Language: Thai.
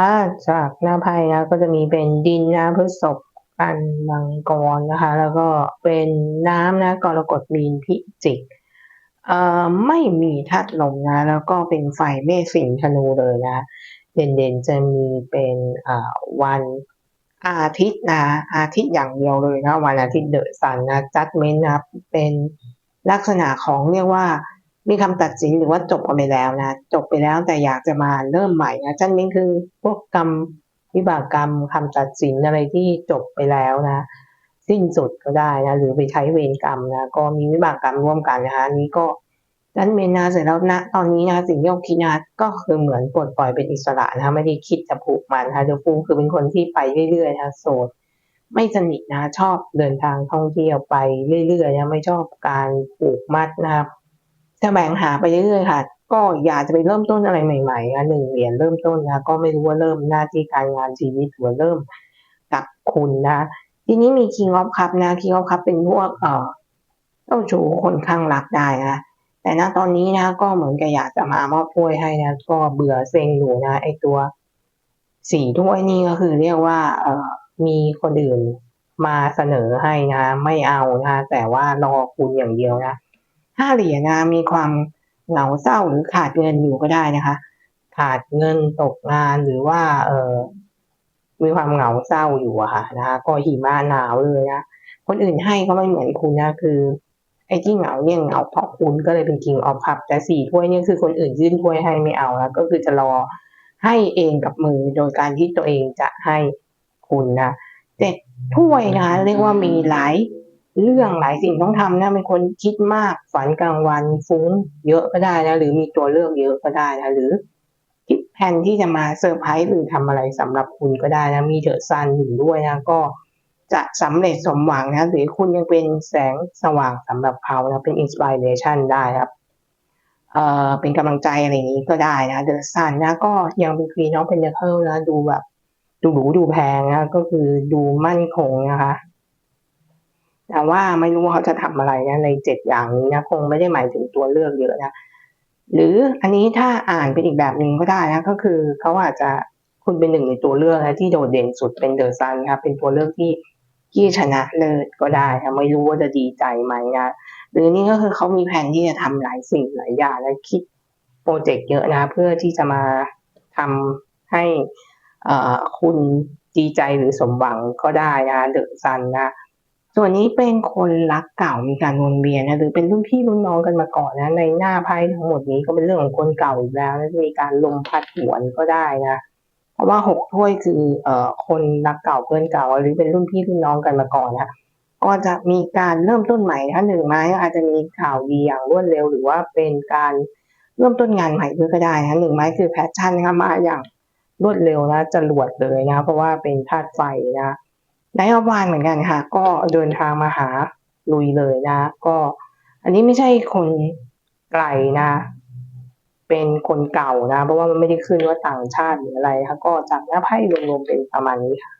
อ่าจากหน้าไพ่นะก็จะมีเป็นดินนะพฤษภกันมังกรนะคะ แล้วก็เป็นน้ำนะกรกฎมีนพิจิกเอ่อไม่มีธาตุลมนะ แล้วก็เป็นไฟเมษสิงธนูเลยนะ เด่นๆจะมีเป็นอ่าวันอาทิตย์นะอาทิตย์อย่างเดียวเลยนะวันอาทิตย์เดอะซันนะจัดเมนนะเป็นลักษณะของเรียกว่า มีคำตัดสินหรือว่าจบกันไปแล้วนะ จบไปแล้วแต่อยากจะมาเริ่มใหม่นะจันนี้คือพวกกรรมวิบากกรรมคำตัดสินอะไรที่จบไปแล้วนะ สิ้นสุดก็ได้นะหรือไปใช้เวรกรรมนะก็มีวิบากกรรมร่วมกันนะคะนี้ก็จันเมนนาเสร็จแล้วนะตอนนี้นะสิ่งที่เราคิดนะก็คือเหมือนปลดปล่อยเป็นอิสระนะคะไม่ได้คิดจะผูกมันนะคะเดฟูคือเป็นคนที่ไปเรื่อยๆนะโสดไม่สนิทนะชอบเดินทางท่องเที่ยวไปเรื่อยๆนะไม่ชอบการผูกมัดนะครับ แสวงหาไปเรื่อยๆค่ะ ก็อยากจะไปเริ่มต้นอะไรใหม่ๆนะหนึ่งเหรียญเริ่มต้นนะก็ไม่รู้ว่าเริ่มหน้าที่การงานชีวิตหรือเริ่มกับคุณนะ ทีนี้มี King of Cup นะ King of Cup เป็นพวกเอ่อเจ้าชู้คนข้างรักได้นะแต่ณตอนนี้นะ ก็เหมือนกับอยากจะมามอบถ้วยให้นะก็เบื่อเซ็งอยู่นะไอตัวสี่ถ้วยนี่ก็คือเรียกว่า เอ่อมีคนอื่นมาเสนอให้นะ ไม่เอานะแต่ว่ารอคุณอย่างเดียวนะ ห้าเหรียญนะมีความเหงาเศร้าหรือขาดเงินอยู่ก็ได้นะคะ ขาดเงินตกงานหรือว่า เออมีความเหงาเศร้าอยู่อะค่ะนะคะก็หิมะหนาวเลยนะคนอื่นให้ก็ไม่เหมือนคุณนะคือ ไอ้ที่เหงาเนี่ยเหงาเพราะคุณก็เลยเป็น king of cup แต่สี่ถ้วยเนี่ยคือคนอื่นยื่นถ้วยให้ไม่เอาแล้วก็คือจะรอให้เองกับมือโดยการที่ตัวเองจะให้คุณนะเจ็ดถ้วยนะเรียกว่ามีหลาย เรื่องหลายสิ่งต้องทำนะเป็นคนคิดมากฝันกลางวันฟุ้ง เยอะก็ได้นะหรือมีตัวเลือกเยอะก็ได้นะหรือคิดแผนที่จะมาเซอร์ไพรส์หรือทำอะไรสำหรับคุณก็ได้นะมีเดอะซันอยู่ด้วยนะก็จะสำเร็จสมหวังนะหรือคุณยังเป็นแสงสว่างสำหรับเขานะเป็นอินสปิเรชันได้ครับเอ่อเป็นกำลังใจอะไรอย่างนี้ก็ได้นะเดอะซันนะก็ยังเป็นควีน้อฟเพนเดเคิลนะดูแบบดูหรูดูแพงนะก็คือดูมั่นคงนะคะ แต่ว่าไม่รู้ว่าเขาจะทำอะไรนะในเจ็ดอย่างนี้นะคงไม่ได้หมายถึงตัวเลือกเยอะนะหรืออันนี้ถ้าอ่านเป็นอีกแบบหนึ่งก็ได้นะก็คือเขาอาจจะคุณเป็นหนึ่งในตัวเลือกนะที่โดดเด่นสุดเป็นเดอะซันครับเป็นตัวเลือกที่ที่ชนะเลิศก็ได้ค่ะไม่รู้ว่าจะดีใจไหมนะหรือนี่ก็คือเขามีแผนที่จะทำหลายสิ่งหลายอย่างและคิดโปรเจกต์เยอะนะเพื่อที่จะมาทำให้อ่อคุณดีใจหรือสมหวังก็ได้นะเดอะซันนะ ส่วนนี้เป็นคนรักเก่ามีการวนเวียนนะหรือเป็นรุ่นพี่รุ่นน้องกันมาก่อนนะในหน้าไพ่ทั้งหมดนี้ก็เป็นเรื่องของคนเก่าอีกแล้วนะมีการลมพัดหวนก็ได้นะเพราะว่าหกถ้วยคือเอ่อคนรักเก่าเพื่อนเก่า หรือเป็นรุ่นพี่รุ่นน้องกันมาก่อนนะก็จะมีการเริ่มต้นใหม่ถ้าหนึ่งไม้อาจจะมีข่าวดีอย่างรวดเร็ว หรือว่าเป็นการเริ่มต้นงานใหม่ด้วยก็ได้นะหนึ่งไม้คือแพชชั่นนะคะมาอย่างรวดเร็วนะจรวดเลยนะ เพราะว่าเป็นธาตุไฟนะ นายอวานเหมือนกันค่ะ ก็เดินทางมาหาลุยเลยนะ ก็อันนี้ไม่ใช่คนไกลนะ เป็นคนเก่านะ เพราะว่ามันไม่ได้ขึ้นว่าต่างชาติหรืออะไรค่ะก็จากหน้าไพ่รวมๆเป็นประมาณนี้ค่ะ